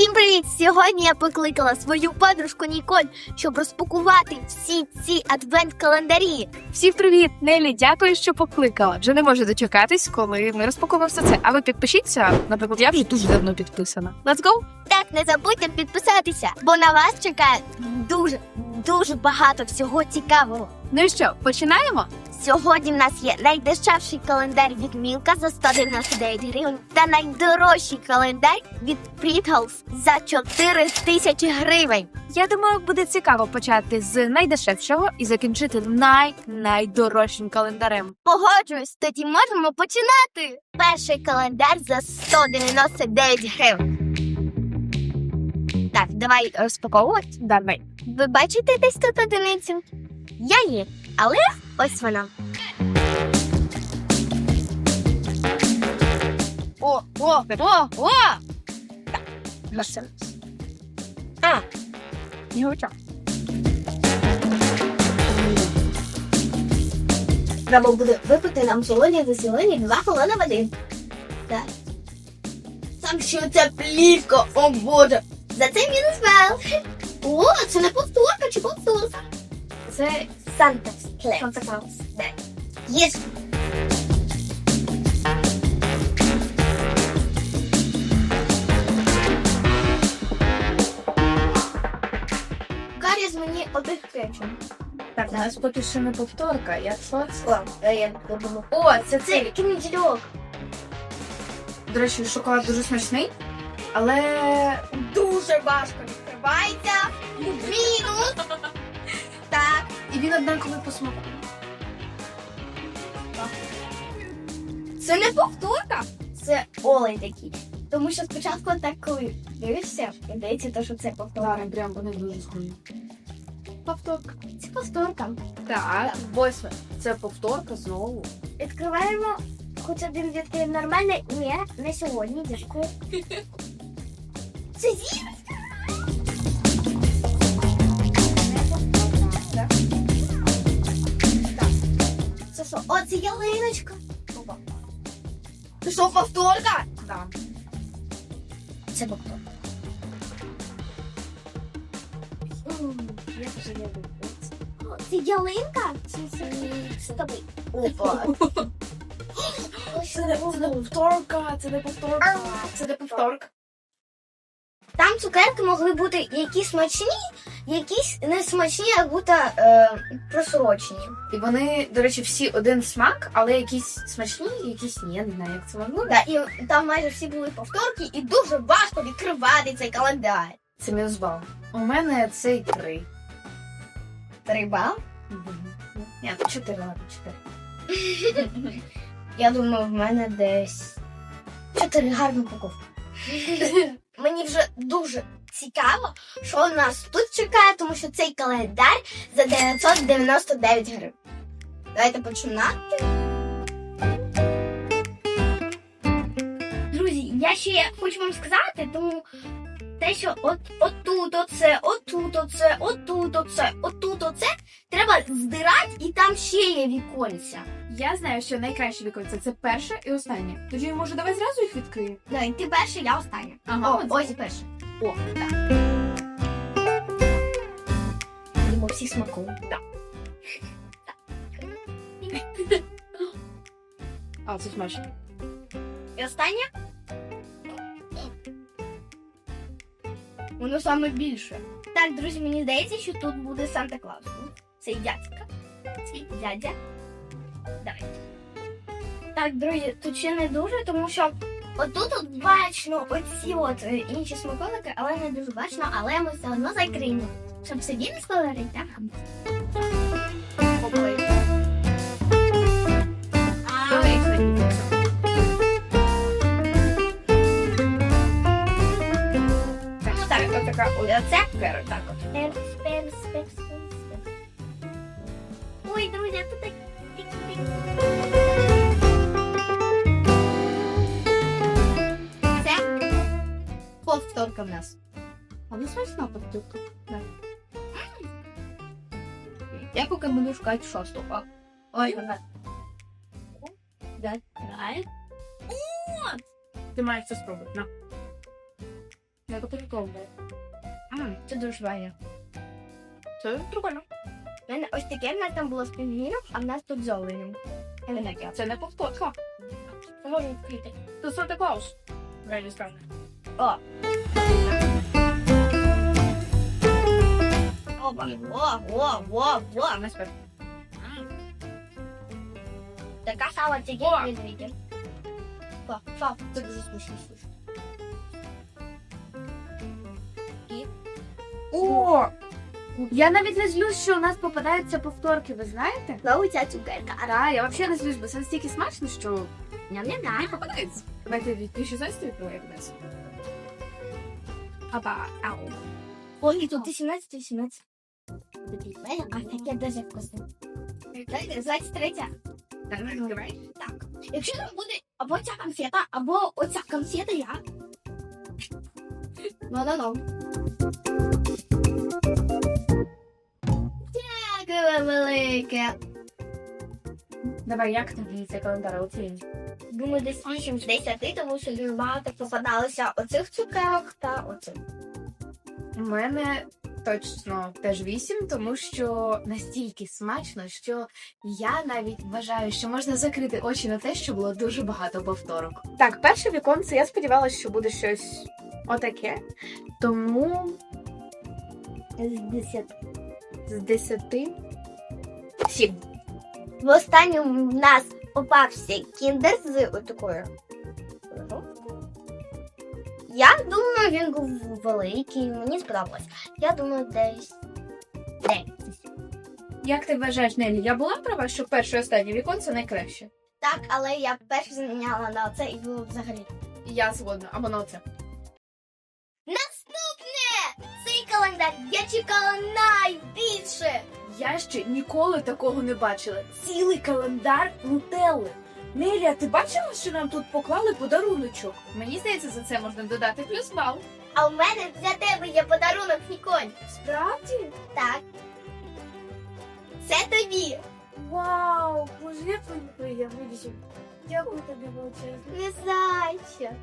Всім привіт! Сьогодні я покликала свою подружку Ніколь, щоб розпакувати всі ці адвент-календарі. Всім привіт! Нелі, дякую, що покликала. Вже не можу дочекатись, коли ми розпакуємо все це. А ви підпишіться. Наприклад, я вже дуже давно підписана. Let's go! Так, не забудьте підписатися, бо на вас чекає дуже, дуже багато всього цікавого. Ну і що, починаємо? Сьогодні в нас є найдешевший календар від Мілка за 199 гривень та найдорожчий календар від Pringles за 4 тисячі гривень. Я думаю, буде цікаво почати з найдешевшого і закінчити най-найдорожчим календарем. Погоджуюсь, тоді можемо починати. Перший календар за 199 гривень. Так, давай розпаковувати. Давай. Ви бачите десь тут одиницю? Я є, але ось вона. О, о, о, о! Все. А, Його ча. треба буде випити нам сьогодні за сьогодні два колона води. Так. Там що це плівка, о боже. За це мінус бел. О, це не повторка чи повторка? Це Санта Санта Клаус. Так. Єс. Каріс мені обезпечив. Так, у нас поки що не повторка. Я що О, а я думаю. О, це Це цей. книжок. До речі, шоколад дуже смачний, але Дуже важко відкривається. Мінус. Він однаковий по смаку. Це не повторка. Це олень такий. Тому що спочатку так коли дивишся, здається, то, що це повторка. Так, прям вони дуже схожі. Повторка. Це повторка. Так, восьме. Це повторка знову. Відкриваємо хоч один відкрив нормальний. Ні, не сьогодні, дякую. Це зірочка. Це що? О, це ялиночка. Опа. Це що, повторка? Так. Це повторка. Я вже не О, Це ялинка? Це, це, це тобі. Опа. Це не повторка, це не повторка, це не повторка. Там цукерки могли бути якісь смачні, якісь не смачні, а бути е, просрочені. І вони, до речі, всі один смак, але якісь смачні, якісь ні, я не знаю, як це можна. Да, і там майже всі були повторки, і дуже важко відкривати цей календар. Це мінус бал. У мене цей три. Три бал? Ні, чотири, ладно, чотири. Я думаю, в мене десь чотири гарні упаковки. Мені вже дуже цікаво, що нас тут чекає, тому що цей календар за 999 гривень. Давайте починати. Друзі, я ще хочу вам сказати, тому те, що от отут оце, отут оце, отут оце, отут оце, треба здирати, і там ще є віконця. Я знаю, що найкраще віконце це перше і останнє. Тоді, може, давай зразу їх відкриємо? Давай, ти перший, я остання. Ага, О, ось перший. О, так. Будемо всі смакувати. Так. А, це смачно. І останнє? Воно саме більше. Так, друзі, мені здається, що тут буде Санта Клаус. Це дядька. Це дядя. Давайте. Так, друзі, тут ще не дуже, тому що отут от бачно оці от е, інші смаколики, але не дуже бачно, але ми все одно закриємо. Щоб собі не спойлерити, так? Так, так, така Оце? Кера, так от. Перс, перс, перс, перс, перс. Ой, друзі, тут так. А ну смачна повторка. Я поки буду шукати шосту. О, Ой, вона. Да, да. Ти маєш це спробувати. На. Як прикольно. Це дуже. Це прикольно. У мене ось таке, в нас там було з пінгвіном, а в нас тут з оленем. Я. Це не повторка. Це можна відкрити. Це Санта Клаус. Реально скажу. О! Опа! О, о, о, о! Не спер. Така сама тільки О! медведя. О, що? Це дуже смішно, слушай. І? О! Я навіть не злюсь, що у нас попадаються повторки, ви знаєте? Знову ця цукерка. Ара, я взагалі не злюсь, бо це настільки смачно, що Ням-ням-ням. попадається. Давайте 2016 відкриваємо нас. Апа, ау. Ой, тут 18 18. А таке дуже вкусне. Дайте 23. Так, Якщо там буде або ця конфета, або оця конфета, я. Ну, ну, ну. Дякую велике. Давай, як тобі цей календар оцінюєш? Думаю, десь 8 з 10, тому що дуже багато попадалося оцих цукерок та оцих. У мене точно теж вісім, тому що настільки смачно, що я навіть вважаю, що можна закрити очі на те, що було дуже багато повторок. Так, перше віконце, я сподівалася, що буде щось отаке. Тому З 10. з десяти сім. В останньому в нас попався кіндер з отакою. Я думаю, він був великий, мені сподобалось. Я думаю, десь 9. Як ти вважаєш, Нелі, я була права, що перше і останнє віконце найкраще? Так, але я перше заміняла на це і було взагалі. Я згодна, або на оце. Наступне! Цей календар я чекала найбільше. Я ще ніколи такого не бачила. Цілий календар нутелли. Нелія, ти бачила, що нам тут поклали подаруночок? Мені здається, за це можна додати плюс бал. А в мене для тебе є подарунок, Ніконь. Справді? Так. Це тобі. Вау, боже, як мені приємно. Дякую тобі величезно. Не зайче.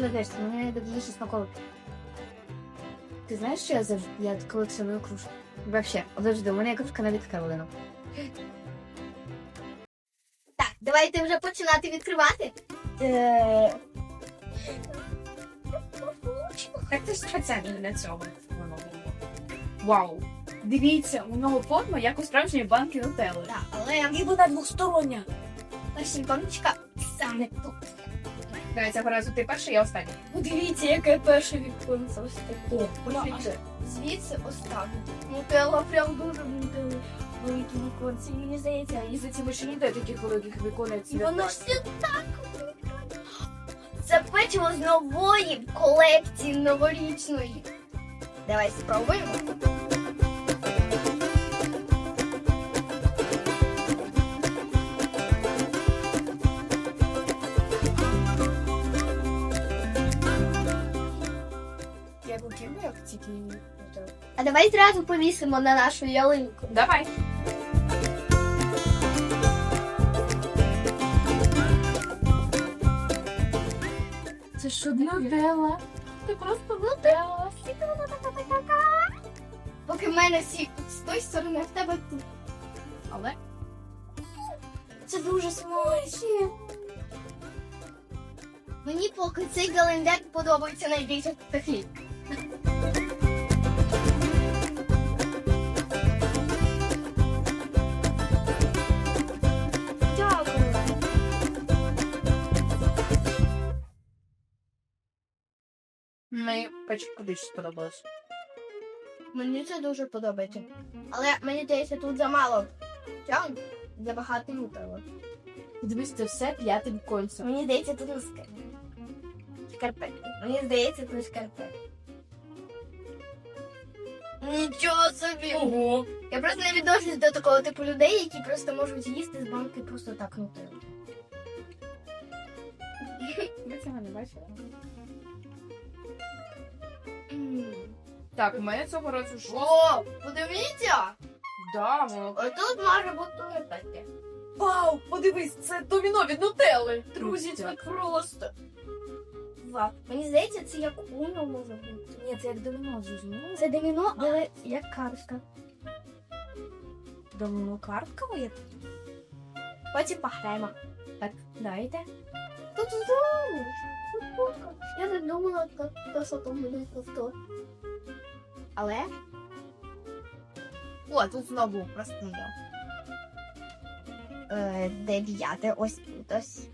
Боже, ти не нагаєшся, дуже смаколик. Ти знаєш, що я завжди я колекціоную кружки? Вообще, завжди, у мене є кружка навіть Каролину. Так, давайте вже починати відкривати. Е, Так ти ж спеціально для цього воно було. Вау! Дивіться, у нього форма, як у справжньої банки нутелли. Так, але І вона двостороння. перша іконочка саме тут. Давай цього разу ти перший, я останній. Подивіться, яке перше віконце ось таке. Звідси. Звідси останнє. Нутелла прям дуже нутелла. Великі віконці. Мені здається, І за ці ще ніде таких великих виконується. І воно ж все так. Це печиво з нової колекції новорічної. Давай спробуємо. Давай зразу повісимо на нашу ялинку. Давай. Це що нутелла? Ти просто нутелла. Поки в мене всі з тої сторони, в тебе тут. Але Це дуже смачно. Мені поки цей календар подобається найбільше такий. Мені печку більше сподобалось. Мені це дуже подобається. Але мені здається, тут замало. Чого? Забагато нутелла. Дивись, це все п'ятим кольцем. Мені здається, тут не скар... шкарпетки. Мені здається, тут шкарпетки. Нічого собі! Ого! Я просто не відношусь до такого типу людей, які просто можуть їсти з банки просто так нутеллу. Ви цього не бачили? Так, у мене цього разу. О, подивіться! Да, воно. Отут може бути таке. Вау, подивись, це доміно від нутелли. Друзі, це просто. Вау. Мені здається, це як уно може бути. Ні, це як доміно зузну. Це доміно, але як картка. Доміно картка є. Потім пограємо. Так, давайте. Тут знову. Я не думала, як що там буде повтор. Але. О, тут знову простий. Е, дев'яте, ось тут ось.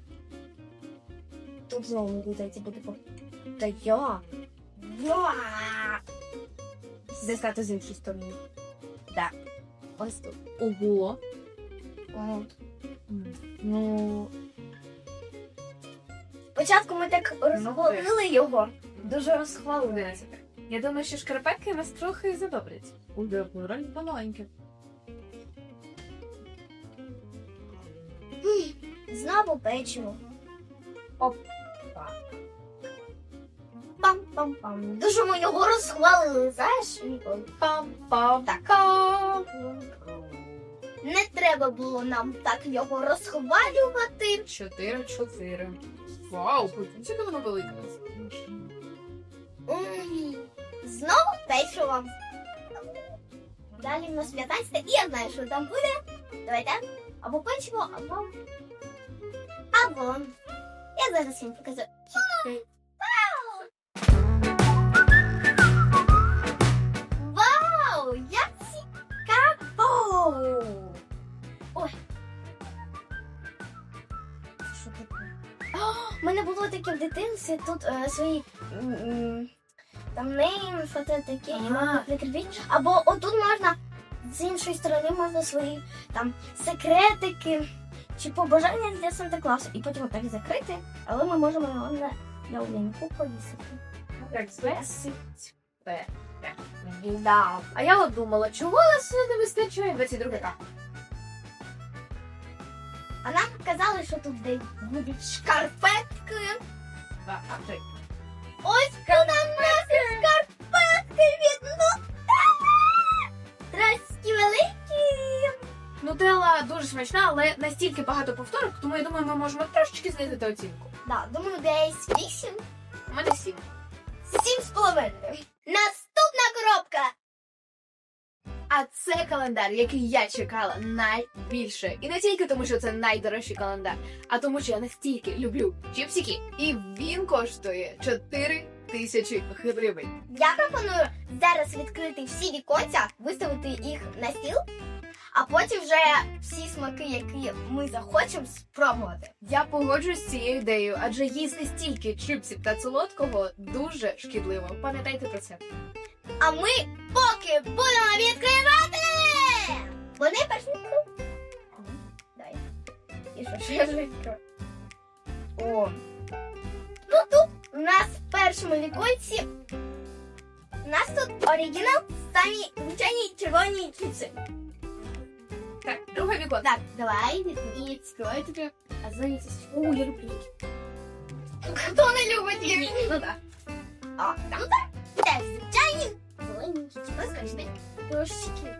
Тут знову мені здається буде повтор. Та я. Ва! Стати з іншої сторони. Так. Ось тут. Ого. От. Ну, Спочатку ми так розхвалили його. дуже розхвалили. Я думаю, що шкарпетки нас трохи задобрять. Уже роль маленьке. Знову печиво. Опа. Пам-пам-пам. Дуже ми його розхвалили, знаєш, Ніколь? Пам-пам. Так. Не треба було нам так його розхвалювати. Чотири-чотири. Вау, подивіться, яке воно велике. М, Знову печиво. Далі в нас 15 і я знаю, що там буде. Давайте. Або печиво, або. Або. Я зараз їм покажу. Вау! Як цікаво! Ой. У мене було таке в дитинстві тут е, свої м, м, там нейм, фото таке, і можна прикріпити. Або отут можна з іншої сторони можна свої там секретики чи побажання для Санта Клауса. І потім отак закрити, але ми можемо його на ялинку повісити. Так. Да. А я от думала, чого нас не вистачає 22 к А нам казали, що тут де будуть шкарпетки. А, а ти? Ось вона нас шкарпетки від Нутелли. Здрасті великі. Нутелла дуже смачна, але настільки багато повторок, тому я думаю, ми можемо трошечки знизити оцінку. Да, думаю, десь вісім. У мене сім. Сім з половиною. Коробка. А це календар, який я чекала найбільше. І не тільки тому, що це найдорожчий календар, а тому, що я настільки люблю чіпсики. І він коштує 4 тисячі гривень. Я пропоную зараз відкрити всі віконця, виставити їх на стіл, а потім вже всі смаки, які ми захочемо, спробувати. Я погоджуюсь з цією ідеєю, адже їсти стільки чіпсів та солодкого дуже шкідливо. Пам'ятайте про це. А ми поки будемо відкривати! Вони перші відкрив. Дай. І що ж я вже відкрив? О. Ну тут у нас в першому віконці. У нас тут оригінал самі звичайні червоні чіпси. Так, друге вікон. Так, давай відкрою тобі. А здається, о, я люблю. Хто не любить їх? Ну так. А, там так. Теж звичайні зелені розкажи. Трошечки.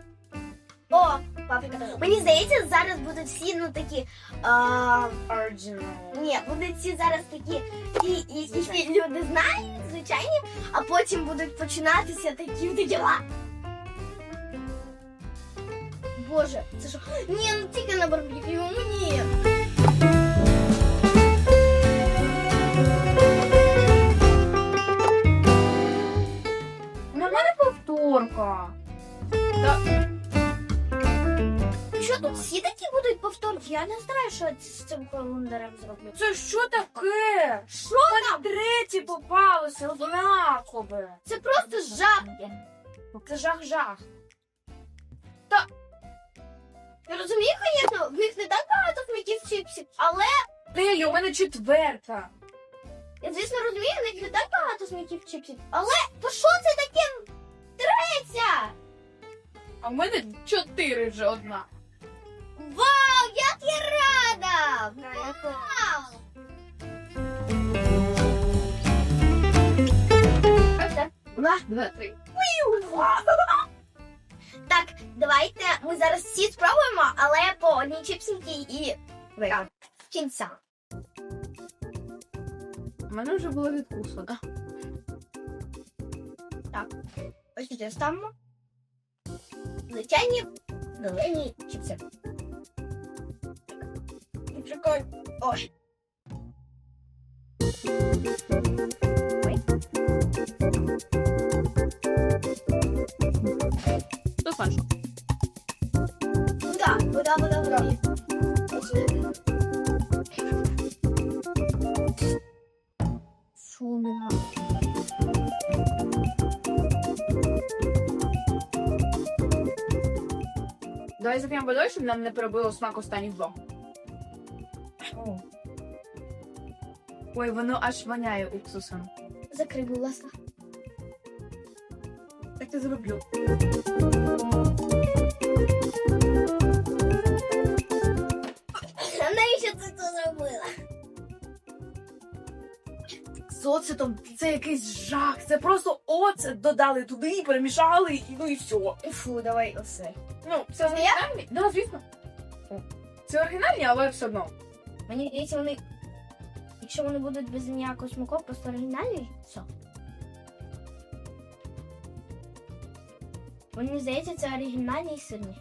О, паприка. Мені здається, зараз будуть всі, ну такі. А, Original. ні, будуть всі зараз такі, ті, які всі люди знають, звичайні, а потім будуть починатися такі діла. Боже, це що? Ні, ну тільки на барбекю, ну Повторка. Що тут всі такі будуть повторки? Я не знаю, що з цим календарем зроблю. Це що таке? Що там? Третє попалося однакове. Це просто жах. Це жах-жах. Я розумію, звісно, в них не так багато смаків чіпсів, але Лелі, у мене четверта. я, звісно, розумію, в них не так багато смаків чіпсів. Але то що це таке третя? А в мене чотири вже одна. Вау, як я рада! Вау! Два. Три. Так, давайте ми зараз всі спробуємо, але по одній чіпсинки і Так. кінця. У мене вже було відкусано. Ось сюди ставимо. Звичайні зелені чіпси. Прикольно. Ой. Закриємо водою, щоб нам не перебило смак останніх двох. Ой, воно аж воняє уксусом. Закрий, будь ласка. Так я зроблю. Навіщо ти це зробила? З оцетом це якийсь жах. Це просто оцет додали туди перемішали, і ну і все. Фу, давай оце. Ну, це оригінальні? Да, звісно. Це оригінальні, але все одно. Мені здається, вони. Якщо вони будуть без ніякого смаку, просто оригінальні, все. Мені здається, це оригінальні і сирні.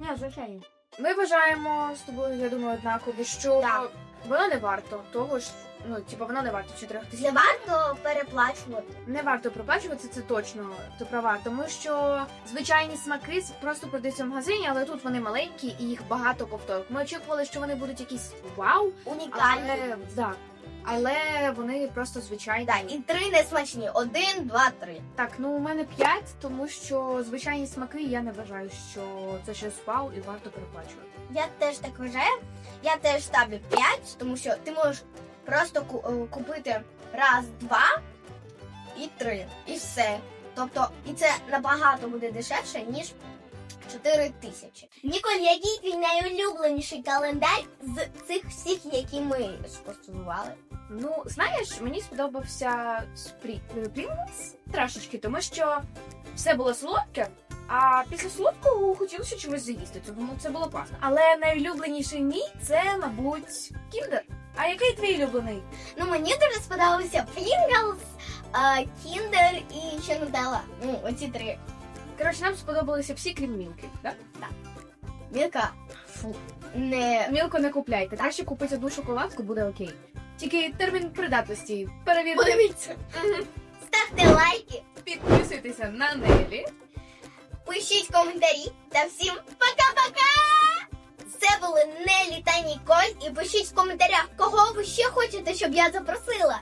Ні, звичайно. Ми вважаємо з тобою, я думаю, однаково, що Так. воно не варто того ж, ну, типу, воно не варто 4 тисяч. Не варто переплачувати. Не варто проплачувати, це точно ти права, тому що звичайні смаки просто продаються в магазині, але тут вони маленькі і їх багато повторок. Ми очікували, що вони будуть якісь вау, Унікальні. але да. Але вони просто звичайні. Так, і три несмачні. Один, два, три. Так, ну у мене 5, тому що звичайні смаки я не вважаю, що це щось вау і варто переплачувати. Я теж так вважаю. Я теж ставлю 5, тому що ти можеш просто е, купити раз, два і три. І все. Тобто, і це набагато буде дешевше, ніж 4 тисячі. Ніколь, який твій найулюбленіший календар з цих всіх, які ми скуштували? Ну, знаєш, мені сподобався спрі... Pringles трошечки, тому що все було солодке, а після солодкого хотілося чимось заїсти. Тому це було класно. Але найулюбленіший мій це, мабуть, кіндер. А який твій улюблений? Ну, мені дуже сподобався Pringles, Kinder і ще Nutella. Ну, оці три. Коротше, нам сподобалися всі, крім мілки. Да? Мілка. Фу. Не. Мілку не купляйте. Краще купити одну шоколадку, буде окей. Тільки термін придатності перевірте. Подивіться. Ставте лайки, Підписуйтеся на Нелі. Пишіть коментарі та всім пока-пока! Це були Нелі та Ніколь. І пишіть в коментарях, кого ви ще хочете, щоб я запросила.